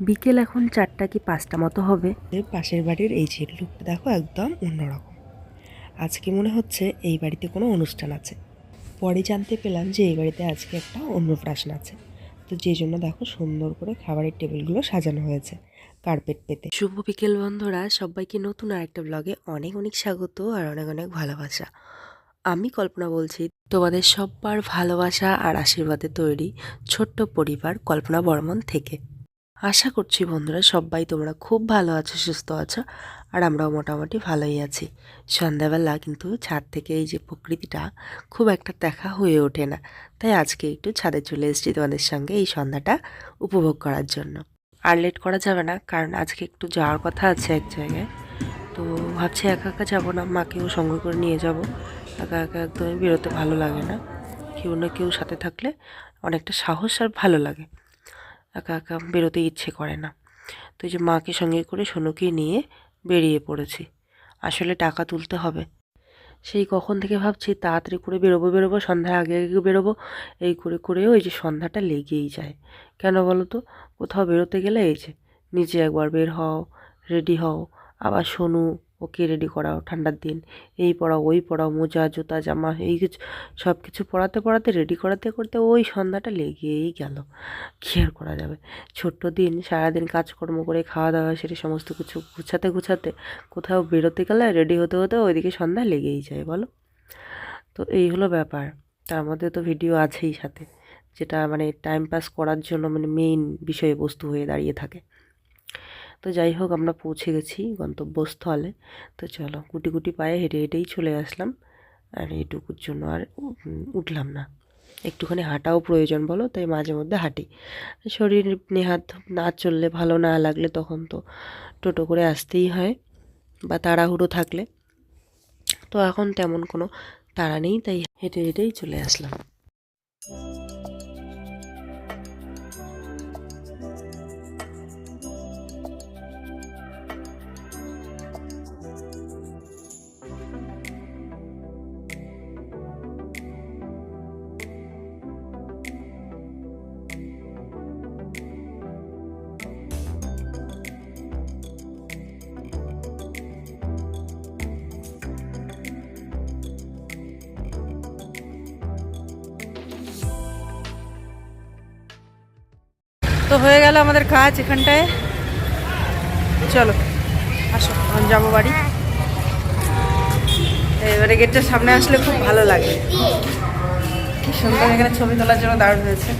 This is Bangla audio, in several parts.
বিকেল এখন চারটা কি পাঁচটা মতো হবে? পাশের বাড়ির এই যে লুকটা দেখো একদম অন্যরকম। আজকে মনে হচ্ছে এই বাড়িতে কোনো অনুষ্ঠান আছে। পরে জানতে পেলাম যে এই বাড়িতে আজকে একটা অন্নপ্রাশন আছে। তো যে জন্য দেখো সুন্দর করে খাবারের টেবিলগুলো সাজানো হয়েছে কার্পেট পেতে। শুভ বিকেল বন্ধুরা সবাইকে নতুন আরেকটা ব্লগে অনেক অনেক স্বাগত আর অনেক অনেক ভালোবাসা। আমি কল্পনা বলছি তোমাদের সব্বার ভালোবাসা আর আশীর্বাদে তৈরি ছোট্ট পরিবার কল্পনা বর্মন থেকে। আশা করছি বন্ধুরা সবাই তোমরা খুব ভালো আছো, সুস্থ আছো, আর আমরাও মোটামুটি ভালোই আছি। সন্ধ্যাবেলা কিন্তু ছাদ থেকে এই যে প্রকৃতিটা খুব একটা দেখা হয়ে ওঠে না। তাই আজকে একটু ছাদে চলে এসেছি তোমাদের সঙ্গে এই সন্ধ্যাটা উপভোগ করার জন্য। আর লেট করা যাবে না, কারণ আজকে একটু যাওয়ার কথা আছে এক জায়গায়। তো ভাবছি একা একা যাব না, মাকেও সঙ্গে করে নিয়ে যাব। একা একা একদমই বেরোতে ভালো লাগে না। কেউ না কেউ সাথে থাকলে অনেকটা সাহস আর ভালো লাগে। একা একা বেরোতে ইচ্ছে করে না। তো এই যে মাকে সঙ্গে করে সোনুকে নিয়ে বেরিয়ে পড়েছি। আসলে টাকা তুলতে হবে। সেই কখন থেকে ভাবছি, তাড়াতাড়ি করে বেরোবো বেরোবো, সন্ধ্যার আগে আগে বেরোবো। এই করে করে ওই যে সন্ধ্যাটা লেগেই যায়। কেন বলো তো? কোথাও বেরোতে গেলে এই যে নিচে একবার বের হও রেডি হও। আবার শোনো ওকে রেডি করাও, ঠান্ডার দিন। এই পড়াও, ওই পড়াও, মোজা, জুতা, জামা, এই কিছু সব কিছু পড়াতে পড়াতে রেডি করাতে করতে ওই সন্ধ্যাটা লেগেই গেল। আর করা যাবে? ছোট্ট দিন, সারাদিন কাজকর্ম করে খাওয়া দাওয়া, সেরে সমস্ত কিছু গুছাতে গুছাতে কোথাও বেরোতে গেলে রেডি হতে হতে ওইদিকে সন্ধ্যা লেগেই যায়, বলো? তো এই হলো ব্যাপার। তার মধ্যে তো ভিডিও আছেই সাথে, যেটা মানে টাইম পাস করার জন্য মানে মেইন বিষয়বস্তু হয়ে দাঁড়িয়ে থাকে। তো যাই হোক, আমরা পৌঁছে গেছি গন্তব্যস্থলে। তো চলো, গুটি গুটি পায়ে হেঁটে হেঁটেই চলে আসলাম। আর এইটুকুর জন্য আর উঠলাম না। একটুখানি হাঁটাও প্রয়োজন বলো, তাই মাঝে মধ্যে হাঁটি। শরীর নেহাত না চললে, ভালো না লাগলে তখন তো টোটো করে আসতেই হয় বা তাড়াহুড়ো থাকলে। তো এখন তেমন কোনো তাড়া নেই, তাই হেঁটে হেঁটেই চলে আসলাম। তো হয়ে গেল আমাদের কাজ এখানটায়। চলো, আসো, এখন যাব বাড়ি। এবারে গেটটার সামনে আসলে খুব ভালো লাগে। কি সুন্দর এখানে ছবি তোলার জন্য দারুণ হয়েছে।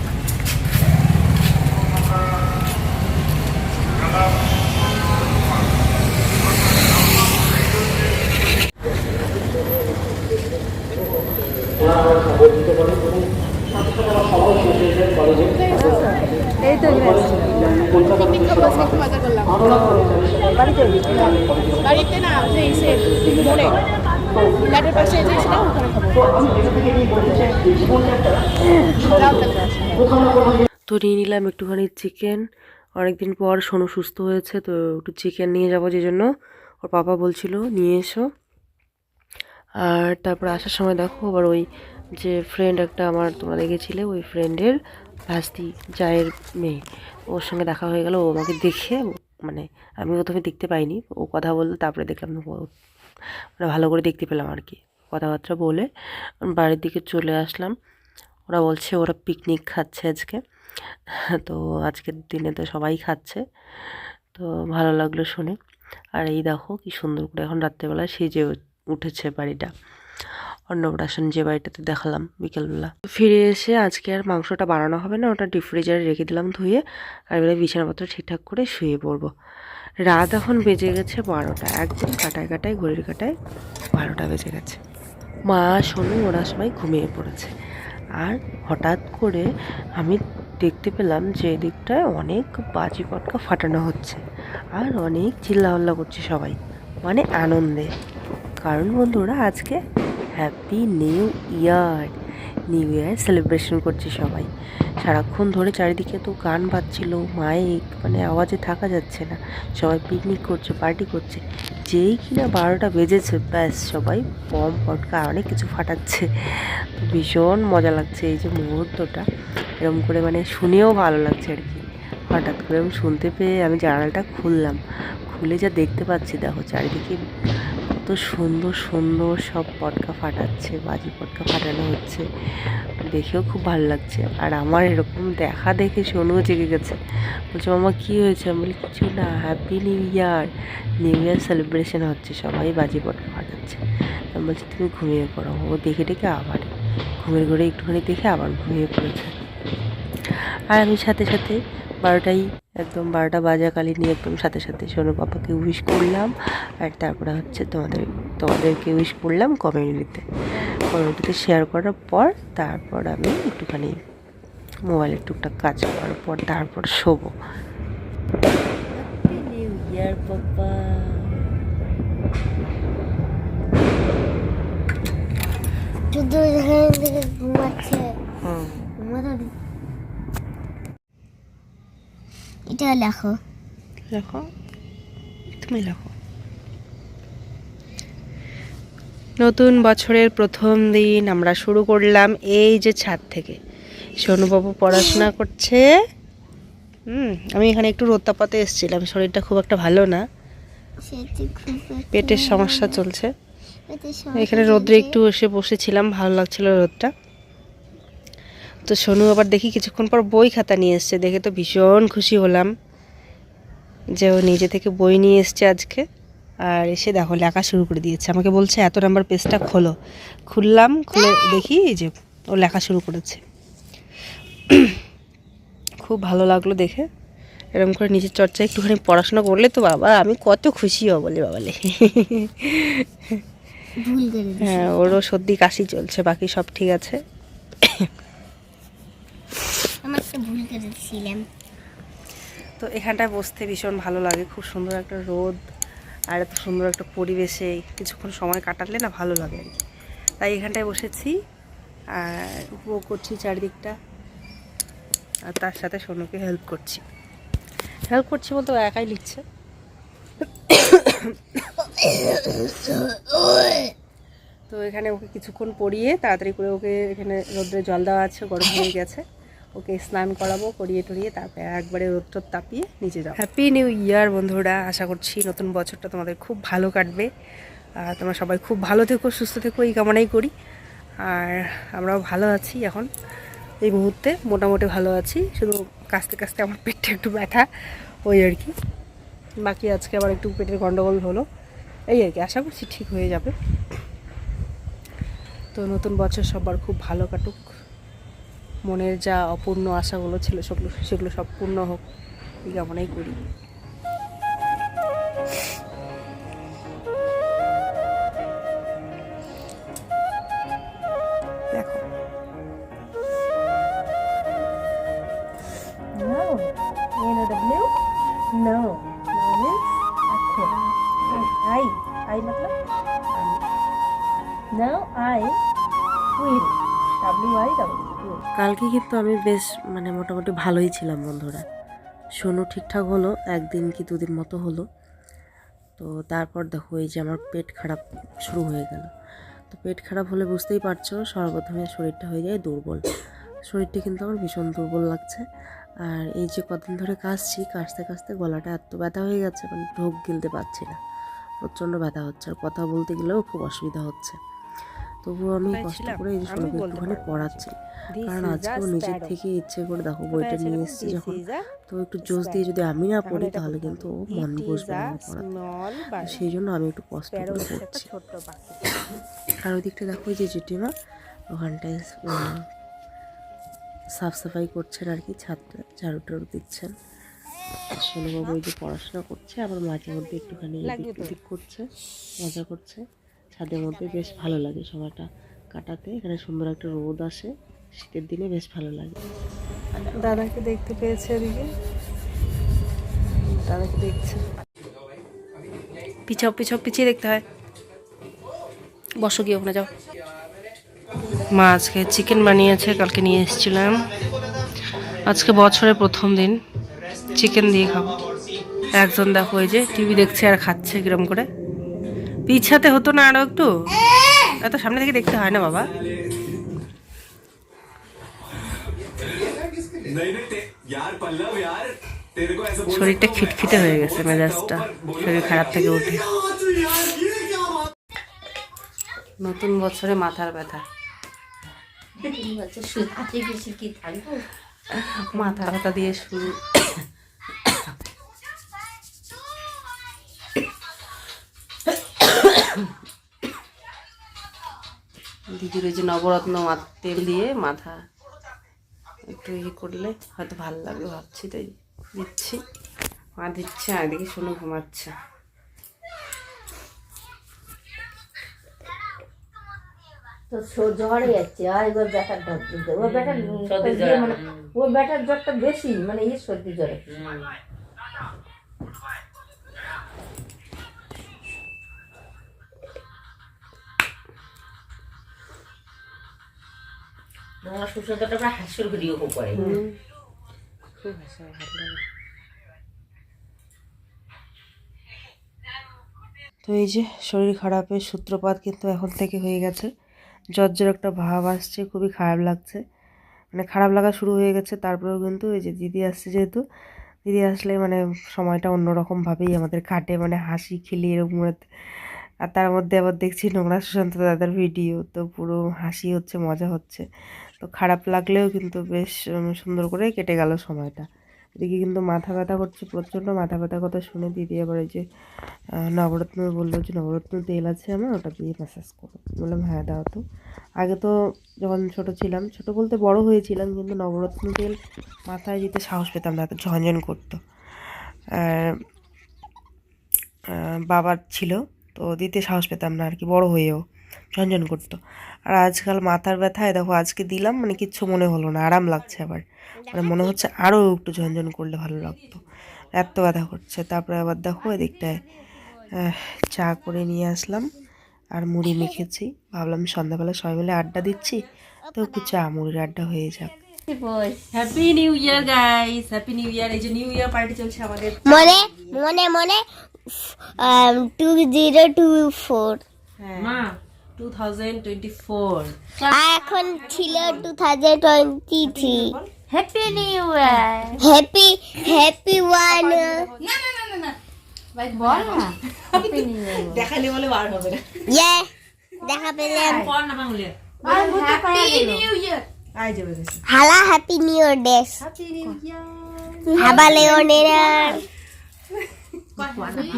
তো। তো নিয়ে নিলাম একটুখানি চিকেন অনেকদিন পর সোনু সুস্থ হয়েছে, তো একটু চিকেন নিয়ে যাব যে জন্য ওর পাপা বলছিল, নিয়ে এসো আর তারপর আসার সময় দেখো, আবার ওই যে ফ্রেন্ড একটা আমার তোমরা দেখেছিলে, ওই ফ্রেন্ডের ভাস্তি জায়ের মেয়ে। ওর সঙ্গে দেখা হয়ে গেল, ও আমাকে দেখে মানে আমি প্রথমে দেখতে পাইনি। ও কথা বলল তারপরে দেখলাম মানে ভালো করে দেখতে পেলাম আর কি। কথাবার্তা বলে বাড়ির দিকে চলে আসলাম। ওরা বলছে, ওরা পিকনিক খাচ্ছে আজকে। তো আজকের দিনে তো সবাই খাচ্ছে। তো ভালো লাগল শুনে। আর এই দেখো কি সুন্দর করে এখন রাত্রেবেলা সেজে উঠেছে বাড়িটা। অন্নপ্রাশন যে বাড়িটাতে দেখালাম বিকেলবেলা। ফিরে এসে আজকে আর মাংসটা বানানো হবে না, ওটা ডিপ ফ্রিজারে রেখে দিলাম ধুয়ে, আর এবারে বিছানাপত্র ঠিকঠাক করে শুয়ে পড়ব। রাত এখন বেজে গেছে বারোটা, একদম কাটায় কাটায়, ঘড়ির কাটায় বারোটা বেজে গেছে। মা শোনো ওরা সবাই ঘুমিয়ে পড়েছে। আর হঠাৎ করে আমি দেখতে পেলাম যে এদিকটায় অনেক বাজি পটকা ফাটানো হচ্ছে, আর অনেক চিল্লাহল্লা করছে সবাই মানে আনন্দে। কারণ বন্ধুরা, আজকে happy new year new year celebration করছে সবাই। সারাক্ষণ ধরে চারিদিকে তো গান বাজছিল মাইক মানে আওয়াজে থাকা যাচ্ছে না। সবাই পিকনিক করছে পার্টি করছে। যেই কিনা বারোটা বেজেছে, ব্যাস সবাই বম পটকা অনেক কিছু ফাটাচ্ছে। ভীষণ মজা লাগছে এই যে মুহূর্তটা। এরকম করে মানে শুনেও ভালো লাগছে আর কি। হঠাৎ করে আমি শুনতে পেয়ে আমি জানালাটা খুললাম। খুলে যা দেখতে পাচ্ছি, দেখো চারিদিকে সুন্দর সুন্দর সব পটকা ফাটাচ্ছে, বাজি পটকা ফাটানো হচ্ছে। দেখেও খুব ভালো লাগছে। আর আমার এরকম দেখা দেখে সোনুও জেগে গেছে। বলছে, মামা, কী হয়েছে? আমি বলি, কিছু না happy new year new year celebration হচ্ছে, সবাই বাজি পটকা ফাটাচ্ছে। আমি বলছি, তুমি ঘুমিয়ে পড়ো। ও দেখে ডেকে আবার ঘুমের ঘরে একটুখানি দেখে আবার ঘুমিয়ে পড়েছে। আর আমি সাথে সাথে বারোটাই একদম বারোটা বাজাকালীন নিয়ে একদম সাথে সাথে সোনু পাপাকে উইশ করলাম। আর তারপরে হচ্ছে তোমাদের তোমাদেরকে উইশ করলাম কমিউনিটিতে কমিউনিটিতে শেয়ার করার পর তারপর আমি একটুখানি মোবাইলের টুকটাক কাজ করার পর তারপর শোবো। New year papa. শুধু ঘুমাচ্ছে হুম ঘুমাতে দি- এটা লেখো। লেখো? তুমি লেখো। নতুন বছরের প্রথম দিন আমরা শুরু করলাম এই যে ছাদ থেকে। সোনুবাবু পড়াশোনা করছে। হুম আমি এখানে একটু রোদ তাপাতে এসেছিলাম শরীরটা খুব একটা ভালো না। পেটের সমস্যা চলছে। এখানে রোদ্রে একটু এসে বসেছিলাম ভালো লাগছিল রোদটা। তো সোনু আবার দেখি কিছুক্ষণ পর বই খাতা নিয়ে এসছে। দেখে তো ভীষণ খুশি হলাম যে ও নিজে থেকে বই নিয়ে এসছে আজকে। আর এসে দেখো লেখা শুরু করে দিয়েছে। আমাকে বলছে এত নাম্বার পেজটা খোলো। খুললাম খুলে দেখি যে ও লেখা শুরু করেছে। খুব ভালো লাগল দেখে। এরকম করে নিজের চর্চা একটুখানি পড়াশোনা করলে তো বাবা আমি কত খুশি হব বলে বাবালে হ্যাঁ ওরও সর্দি কাশি চলছে বাকি সব ঠিক আছে। আমার তো এখানটায় বসতে ভীষণ ভালো লাগে। খুব সুন্দর একটা রোদ আর এত সুন্দর একটা পরিবেশে কিছুক্ষণ সময় কাটালে না ভালো লাগে আর কি। তাই এখানটায় বসেছি আর উপভোগ করছি চারিদিকটা। আর তার সাথে সোনুকে হেল্প করছি। হেল্প করছি বলতে একাই লিখছে। তো এখানে ওকে কিছুক্ষণ পরিয়ে তাড়াতাড়ি করে ওকে এখানে রোদ্রে জল দেওয়া আছে, গরম হয়ে গেছে। ওকে স্নান করাবো, করিয়ে টরিয়ে তারপরে একবারে রোদ টোদ তাপিয়ে নিচে যাব। হ্যাপি নিউ ইয়ার বন্ধুরা, আশা করছি নতুন বছরটা তোমাদের খুব ভালো কাটবে। আর তোমরা সবাই খুব ভালো থেকো, সুস্থ থেকো, এই কামনাই করি। আর আমরাও ভালো আছি এখন। এই মুহূর্তে মোটামুটি ভালো আছি, শুধু কাস্তে কাস্তে আমার পেটটা একটু ব্যথা, ওই আর কি। বাকি আজকে আবার একটু পেটের গন্ডগোল হলো। এই আর কি, আশা করছি ঠিক হয়ে যাবে। তো নতুন বছর সবার খুব ভালো কাটুক। মনের যা অপূর্ণ আশাগুলো ছিল সেগুলো সেগুলো সব পূর্ণ হোক। এই কামনাই করি। কালকে কিন্তু আমি বেশ মানে মোটামুটি ভালোই ছিলাম বন্ধুরা। শোনো ঠিকঠাক হলো, একদিন কি দুদিন মতো হলো। তো তারপর দেখো, এই যে আমার পেট খারাপ শুরু হয়ে গেল। তো পেট খারাপ হলে বুঝতেই পারছ, সর্বপ্রথমে শরীরটা হয়ে যায় দুর্বল। শরীরটা কিন্তু আমার ভীষণ দুর্বল লাগছে। আর এই যে কদিন ধরে কাশছি, কাশতে কাশতে গলাটা এত ব্যথা হয়ে গেছে মানে ঢোক গিলতে পারছি না। প্রচণ্ড ব্যথা হচ্ছে। আর কথা বলতে গেলেও খুব অসুবিধা হচ্ছে। তবুও আমি কষ্ট করে এই সোনাকে একটুখানি পড়াচ্ছি। কারণ আজকেও নিজের. থেকে ইচ্ছে করে দেখো বইটা নিয়ে এসেছি যখন তো একটু জোশ দিয়ে যদি আমি না পড়ি তাহলে কিন্তু ও মন বসবে না পড়াতে. সেই জন্য আমি একটু কষ্ট করে পড়ছি। আর ওই দিকটা দেখো যে জেঠিমা ওখানটায় সাফ সাফাই করছেন আর কি ছাদটা ঝাড়ু টাড়ু দিচ্ছেন সোনুবাবু ওই যে পড়াশোনা করছে আবার মাঝে মধ্যে একটুখানি করছে মজা করছে। ছাদের মধ্যে বেশ ভালো লাগে সময়টা কাটাতে। এখানে সুন্দর একটা রোদ আসে। শীতের দিনে বেশ ভালো লাগে। দাদাকে দেখতে পেয়েছে এদিকে। দাদাকে দেখছে। পিছাও পিছাও, পিছিয়ে দেখতে হয়। বসো গিয়ে ওখানে যাও। মা আজকে চিকেন বানিয়েছে, কালকে নিয়ে এসেছিলাম। আজকে বছরের প্রথম দিন। চিকেন দিয়ে খাব। একজন দেখো ওই যে টিভি দেখছে আর খাচ্ছে কিরম করে। পিছাতে হতো না আরও একটু? এত সামনে থেকে দেখতে হয় না বাবা। শরীরটা খিটখিটে হয়ে গেছে মেজাজটা। শরীর খারাপ থেকে উঠে। নতুন বছরে মাথার ব্যথা। মাথা ব্যথা দিয়ে শুরু। দিদির ওই যে নবরত্ন মা- তেল দিয়ে মাথা একটু ইয়ে করলে হয়তো ভালো লাগবে ভাবছি তাই দিচ্ছি। মা দিচ্ছে আর এদিকে শুনে ঘুমাচ্ছে। তো জ্বরে যাচ্ছে আর এবার ব্যাটার দিতে ওর ব্যাটার মানে ওর ব্যাটার জ্বরটা বেশি মানে ইয়ে সর্দি জ্বরে। আমার সুস্বাদুটা প্রায় হাসির ভিডিও করে খুব হাসি ভালো লাগে। তো এই যে শরীর খারাপের সূত্রপাত কিন্তু এখন থেকে হয়ে গেছে। জ্বর জ্বর একটা ভাব আসছে খুবই খারাপ লাগছে। মানে খারাপ লাগা শুরু হয়ে গেছে তারপরেও কিন্তু এই যে দিদি আসছে যেহেতু দিদি আসলে মানে সময়টা অন্যরকমভাবেই আমাদের কাটে মানে হাসি খেলি এরকম আর তার মধ্যে আবার দেখছি নোংরা সুশান্ত দাদার ভিডিও তো পুরো হাসি হচ্ছে মজা হচ্ছে। তো খারাপ লাগলেও কিন্তু বেশ সুন্দর করে কেটে গেল সময়টা। এদিকে কিন্তু মাথা ব্যথা করছে প্রচণ্ড, মাথা ব্যথা কথা শুনে দিদি আবার এই যে নবরত্ন বলল যে, নবরত্ন তেল আছে আমার, ওটা দিয়ে ম্যাসাজ করো। বললাম হ্যাঁ দাও তো। আগে তো যখন ছোট ছিলাম, ছোট বলতে বড় হয়েছিলাম, কিন্তু নবরত্ন তেল মাথায় দিতে সাহস পেতাম না, এত ঝনঝন করতো। বাবার ছিল, তো দিতে সাহস পেতাম না আর কি, বড় হয়েও। ঝনঝন করতো। আর আজকাল মাথার ব্যথায় দেখো আজকে দিলাম মানে কিচ্ছু মনে হলো না আরাম লাগছে আবার। মানে মনে হচ্ছে আরও একটু ঝনঝন করলে ভালো লাগতো। এত ব্যথা করছে। তারপরে আবার দেখো এদিকটায় চা করে নিয়ে আসলাম আর মুড়ি মেখেছি। ভাবলাম সন্ধ্যাবেলা সবাই মিলে আড্ডা দিচ্ছি তো একটু চা মুড়ির আড্ডা হয়ে যাক। Happy new year guys happy new year এই যে নিউ ইয়ার পার্টি চলছে আমাদের। মনে মনে মনে টু জিরো টু ফোর হ্যাঁ। টু থাউজেন্ড টোয়েন্টি ফোর এখন ছিল two thousand twenty three happy new year happy happy one বল না। হ্যাপি নিউ ইয়ার দেখালে বলে বার হবে না। ইয়ে দেখা পেলাম হ্যাপি নিউ ইয়ার আই যাবে হালা হ্যাপি নিউ ইয়ার ডেস হাবা লেওনের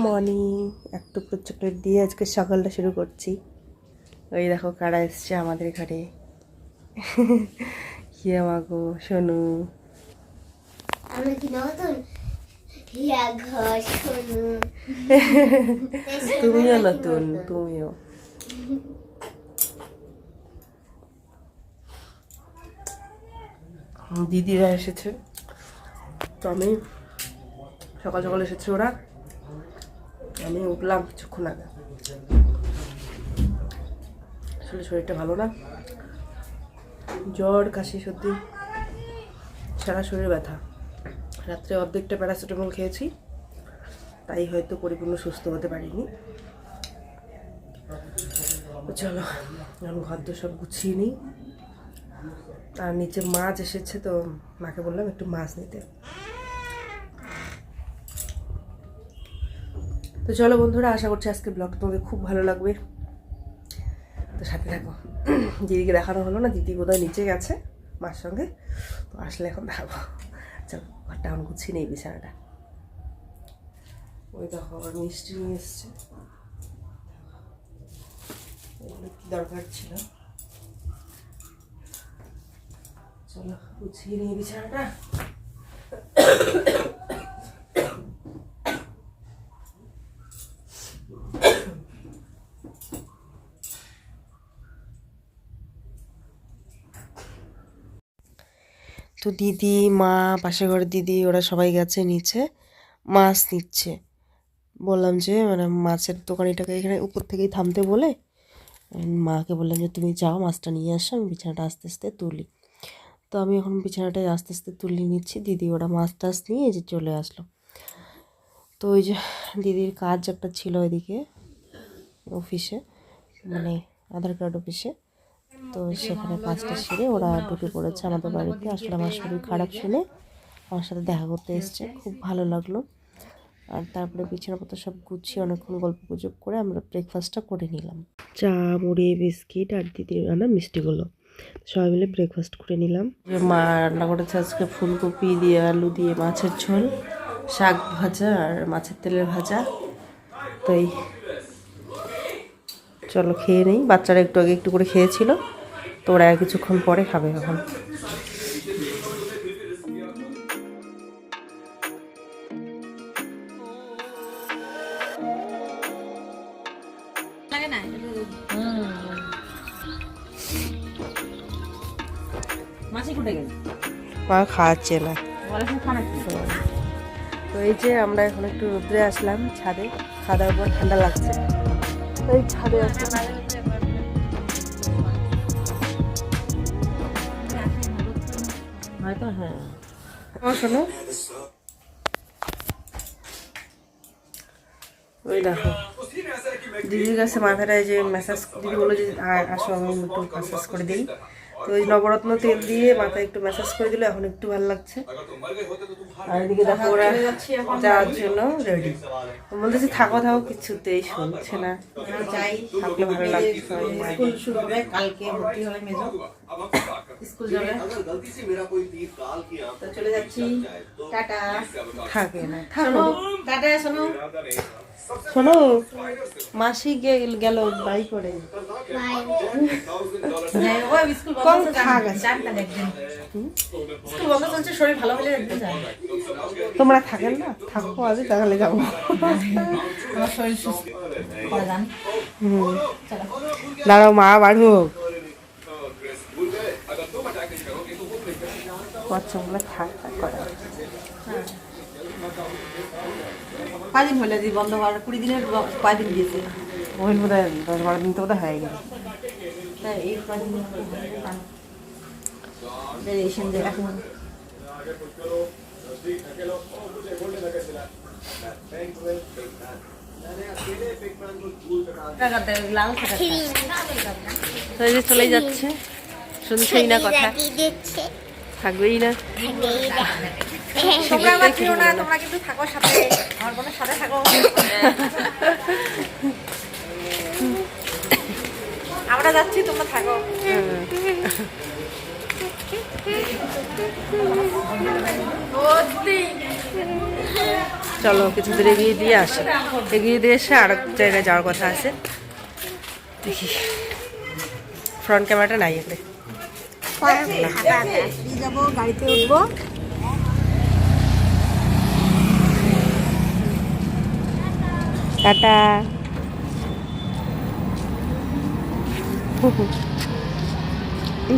মর্নিং একটু চকলেট দিয়ে আজকে সকালটা শুরু করছি। ওই দেখো কারা এসছে আমাদের ঘরে হিয়া মাগো সোনু। আমরা কি নতুন? হিয়া ঘর শোনো তুমিও নতুন? তুমিও। দিদিরা এসেছে। তো আমি সকাল সকাল এসেছে ওরা। আমি উঠলাম কিছুক্ষণ আগে। আসলে শরীরটা ভালো না। জ্বর, কাশি, সর্দি, সারা শরীর ব্যথা। রাত্রে অর্ধেকটা প্যারাসিটামল খেয়েছি, তাই হয়তো পরিপূর্ণ সুস্থ হতে পারিনি। চলো ঘর দোর সব গুছিয়ে নিই। আর নিচে মাছ এসেছে তো মাকে বললাম একটু মাছ নিতে। তো চলো বন্ধুরা, আশা করছি আজকে ব্লগ তোমাদের খুব ভালো লাগবে। সাথে থাকো। দিদিকে দেখানো হলো না, দিদি বোধহয় নিচে গেছে মার সঙ্গে। তো আসলে এখন দেখাবো। চলো, ঘরটা এখন গুছিয়ে নেই বিছানাটা। ওই দেখো, আবার মিষ্টি নিয়ে এসছে। কি দরকার ছিল? চলো, গুছিয়ে নিয়ে বিছানাটা। দিদি, মা পাশে ঘরের দিদি, ওরা সবাই গেছে নিচে, মাছ নিচ্ছে। বললাম যে মানে মাছের দোকানিটাকে এখানে উপর থেকেই থামতে বলে মাকে বললাম যে, তুমি যাও, মাছটা নিয়ে আসো, আমি বিছানাটা আস্তে আস্তে তুলি। তো আমি এখন বিছানাটা আস্তে আস্তে তুলে নিচ্ছি। দিদি, ওরা মাছ টাছ নিয়ে যে চলে আসলো। তো ওই যে দিদির কাজ একটা ছিল ওইদিকে, অফিসে মানে আধার কার্ড অফিসে। তো সেখানে কাজটা সেরে ওরা ঢুকে পড়েছে আমাদের বাড়িতে। আসলে আমার শরীর খারাপ শুনে আমার সাথে দেখা করতে এসছে। খুব ভালো লাগল। আর তারপরে বিছানাপত্র সব গুছিয়ে অনেকক্ষণ গল্প গুজব করে আমরা ব্রেকফাস্টটা করে নিলাম। চা মুড়ি বিস্কিট আর দিদি আনা মিষ্টিগুলো। সবাই মিলে ব্রেকফাস্ট করে নিলাম। যে মা রান্না করেছে আজকে ফুলকপি দিয়ে আলু দিয়ে মাছের ঝোল শাক ভাজা আর মাছের তেলের ভাজা। তো এই চলো খেয়ে নেই। বাচ্চারা একটু আগে একটু করে খেয়েছিল। তো ওরা কিছুক্ষণ পরে খাবে এখন। মা খাওয়াচ্ছে না। তো এই যে আমরা এখন একটু রোদ্রে আসলাম ছাদে। খাওয়া দাওয়ার পর ঠান্ডা লাগছে। এই ছাদে আছে। হয়তো হ্যাঁ। শোনো। ওই দেখো। দিদির কাছে মাথাটা যে মেসেজ দিদি বলল যে আসো আমি একটু মেসেজ করে দিই। তো ওই নবরত্ন তেল দিয়ে মাথায় একটু ম্যাসাজ করে দিল এখন একটু ভালো লাগছে। আর এদিকে দেখো ওরা যাওয়ার জন্য রেডি বলতেছি থাকো থাকো কিছুতেই শুনছে না। থাকলে ভালো লাগছে। স্কুল শুরু হবে কালকে ভর্তি হবে মেজো। স্কুল যাবে। তো চলে যাচ্ছি। টাটা। থাকে না থাকো। টাটা শোনো। শোনো মাসি গেল বাই করে। কম থাক। তোমরা থাকেন না? থাকো আজ তাহলে যাব। দাঁড়াও মা বাড়ুক বাচ্চাগুলো থাক থাক করে কদিন হলে দি বন্ধ হওয়ার? কুড়ি দিনের কয়দিন দিয়েছে ওই বোধ হয় দশ বারো দিন তো বোধ হয়ে গেল এই কদিন রেশন এখন। চলে যাচ্ছে। শুনছেই না কথা। থাকবেই না। তোমরা আবার ছিল না তোমরা কিন্তু থাকো সাথে আমার বোনের সাথে থাকো। আমরা যাচ্ছি তোমরা থাকো। চলো কিছু দূর এগিয়ে দিয়ে আসে। এগিয়ে দিয়ে এসে আর এক জায়গায় যাওয়ার কথা আছে। দেখি। ফ্রন্ট ক্যামেরাটা নাই এখানে যাব গাড়িতে উঠবো। টাটা।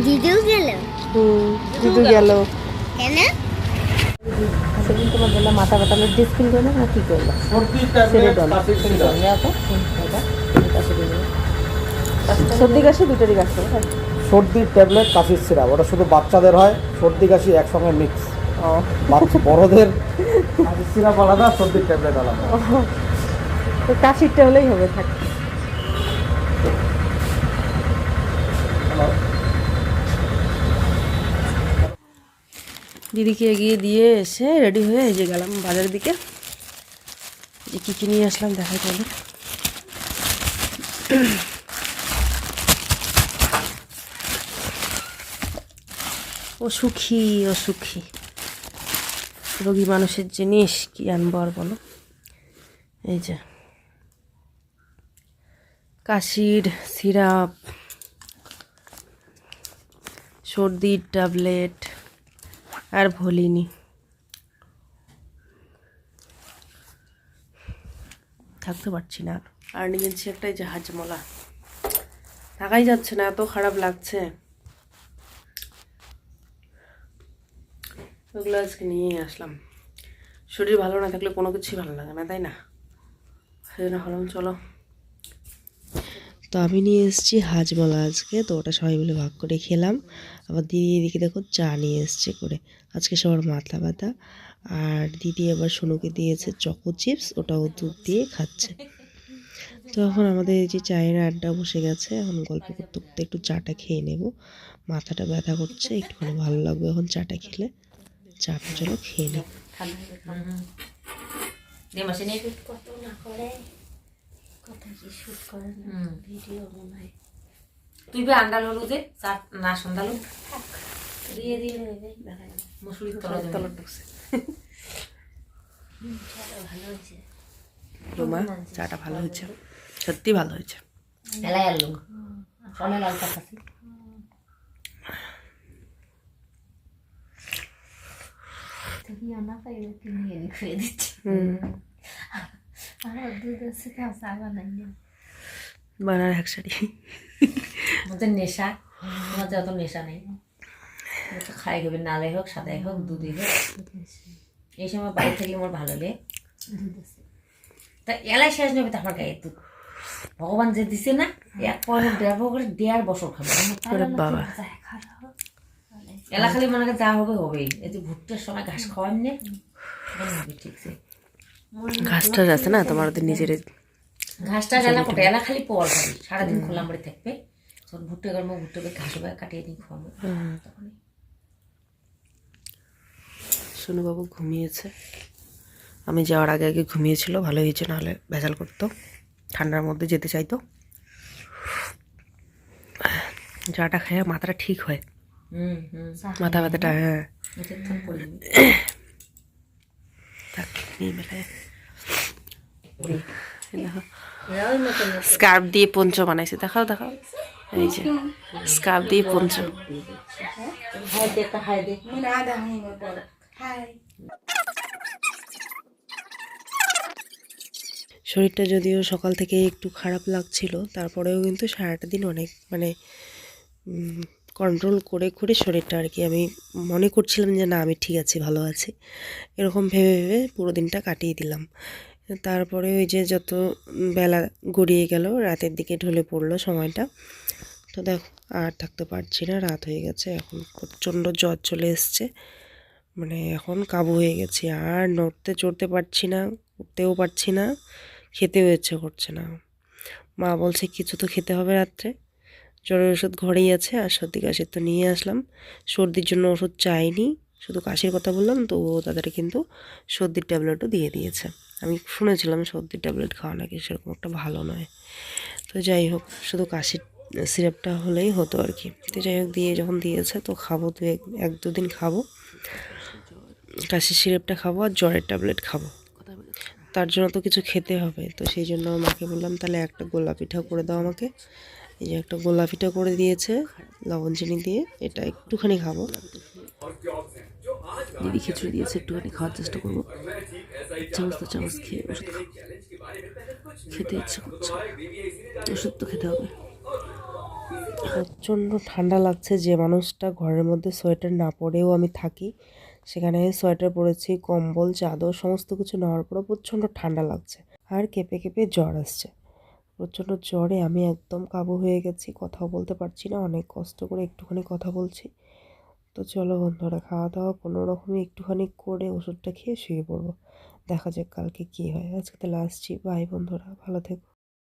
দিদিও গেল? হুম দিদু গেল। কেন? সেদিন তোমার বললাম মাথা ব্যথা আমি ডিসপিল করল না কি করল ছেড়ে সর্দি কাশি দুটোরই কাশি। সর্দির ট্যাবলেট কাশির সিরাপ। ওটা শুধু বাচ্চাদের হয় সর্দি কাশি একসঙ্গে মিক্স বাচ্চা বড়দের কাশির সিরাপ আলাদা সর্দির ট্যাবলেট আলাদা। তো কাশিরটা হলেই হবে, থাক। দিদিকে এগিয়ে দিয়ে এসে রেডি হয়ে এই যে গেলাম বাজারের দিকে। যে কী কী নিয়ে আসলাম দেখাই তাহলে। ও সুখী ও সুখী। রোগী মানুষের জিনিস কি আনব আর বলো? এই যে। কাশির সিরাপ, সর্দির ট্যাবলেট, আর ভলিনি। থাকতে পারছি না আর। আর নিয়ে নিচ্ছি একটাই জাহাজ মলা। থাকাই যাচ্ছে না, এত খারাপ লাগছে। ওগুলো আজকে নিয়েই আসলাম। শরীর ভালো না থাকলে কোনো কিছুই ভালো লাগে না, তাই না? সেই জন্য ভাবলাম, চলো। তো আমি নিয়ে এসেছি হাজমলা আজকে, তো ওটা সবাই মিলে ভাগ করে খেলাম। আবার দিদি এদিকে দেখো চা নিয়ে এসছে করে। আজকে সবার মাথা ব্যথা। আর দিদি আবার সোনুকে দিয়েছে চকো চিপস ওটাও দুধ দিয়ে খাচ্ছে। তো এখন আমাদের এই যে চায়ের আড্ডা বসে গেছে, এখন গল্প করতে করতে একটু চাটা খেয়ে নেব। মাথাটা ব্যথা করছে, একটুখানি ভালো লাগবে এখন চাটা খেলে। চাটা চলো খেয়ে নিই। কত কি শুট করে না হুম। ভিডিও বানায় তুই বে আন্ডাল হলু দে চাট না সন্ধ্যালু দিয়ে দিয়ে নেবে দেখা যাবে তলা তলা ঢুকছে। চাটা ভালো হয়েছে। রুমা চাটা ভালো হয়েছে। সত্যি ভালো হয়েছে। এলাই আলু সনে লাল কিনে এনে খুঁয়ে দিচ্ছি আর বানার এক শাড়ি। আমাদের নেশা নেশা নেই। খাই খাবে নালে হোক সাদাই হোক দুধই হোক। এই সময় বাড়ি থাকলে আমার ভালো লাগে দুধ তা এলাই শেষ নেবে তো আমার গায়ে দুধ। ভগবান যে দিছে না এক পরে দেড় করে দেড় বছর খাবে। বাবা। মনে যা হবে হবেই। এই যে ভুট্টার সময় ঘাস খাওয়াই নে ঠিক আছে ঘাসটা আছে না? তোমার ওদের নিজের ঘাসটা এলা কোটে? এলা খালি পর সারাদিন খোলা মারি থাকবে। তখন ভুট্টা গরম ভুট্টাকে ঘাস কাটিয়ে নিয়ে খাওয়াবো। তখনই। সোনুবাবু ঘুমিয়েছে। আমি যাওয়ার আগে আগে ঘুমিয়েছিল ভালো হয়েছে নাহলে ভেজাল করতো। ঠান্ডার মধ্যে যেতে চাইতো। চাটা খেয়ে মাথাটা ঠিক হয়। মাথা ব্যথাটা হ্যাঁ। নতুন স্কার্ফ দিয়ে পঞ্চ বানাইছে, দেখাও দেখাও। এই যে, স্কার্ফ দিয়ে পঞ্চ। শরীরটা যদিও সকাল থেকে একটু খারাপ লাগছিল, তারপরেও কিন্তু সারাটা দিন অনেক মানে কন্ট্রোল করে করে শরীরটা আর কি আমি মনে করছিলাম যে না, আমি ঠিক আছি, ভালো আছি। এরকম ভেবে ভেবে পুরো দিনটা কাটিয়ে দিলাম। তারপরে ওই যে যত বেলা গড়িয়ে গেল, রাতের দিকে ঢলে পড়ল সময়টা। তো দেখো, আর থাকতে পারছি না, রাত হয়ে গেছে, এখন প্রচণ্ড জ্বর চলে এসছে। মানে এখন কাবু হয়ে গেছি, আর নড়তে চড়তে পারছি না, উঠতেও পারছি না, খেতেও ইচ্ছে করছে না। মা বলছে, কিছু তো খেতে হবে রাত্রে। জ্বরের ওষুধ ঘরেই আছে আর সর্দি কাশির তো নিয়ে আসলাম। সর্দির জন্য ওষুধ চাইনি, শুধু কাশির কথা বললাম, তো ও তাদের কিন্তু সর্দির ট্যাবলেটও দিয়ে দিয়েছে। আমি শুনেছিলাম সর্দির ট্যাবলেট খাওয়া নাকি সেরকম একটা ভালো নয়। তো যাই হোক, শুধু কাশির সিরাপটা হলেই হতো আর কি। তো যাই হোক, দিয়ে যখন দিয়েছে, তো খাব দু এক দুদিন খাব। কাশির সিরাপটা খাব আর জ্বরের ট্যাবলেট খাব। তার জন্য তো কিছু খেতে হবে, তো সেই জন্য মাকে বললাম, তাহলে একটা গোলা পিঠা করে দাও আমাকে। এই যে একটা গোলাপিটা করে দিয়েছে, লবণ চিনি দিয়ে। এটা একটুখানি খাব। দিদি খিচুড়ি দিয়েছে, একটুখানি খাওয়ার চেষ্টা করব। চামচ তো চামচ খেয়ে ওষুধ খেতে ইচ্ছে করছে। ওষুধ তো খেতে হবে। প্রচণ্ড ঠান্ডা লাগছে, যে মানুষটা ঘরের মধ্যে সোয়েটার না পরেও আমি থাকি। সেখানে সোয়েটার পরেছি, কম্বল, চাদর, সমস্ত কিছু নেওয়ার পরও প্রচণ্ড ঠান্ডা লাগছে। আর কেঁপে কেঁপে জ্বর আসছে। প্রচণ্ড জ্বরে আমি একদম কাবু হয়ে গেছি, কথাও বলতে পারছি না, অনেক কষ্ট করে একটুখানি কথা বলছি। তো চলো বন্ধুরা খাওয়া দাওয়া কোনো রকমই একটুখানি করে ওষুধটা খেয়ে শুয়ে পড়ব। দেখা যাক কালকে কী হয়। আজকে তাহলে আসছি। বাই বন্ধুরা, ভালো থেকো।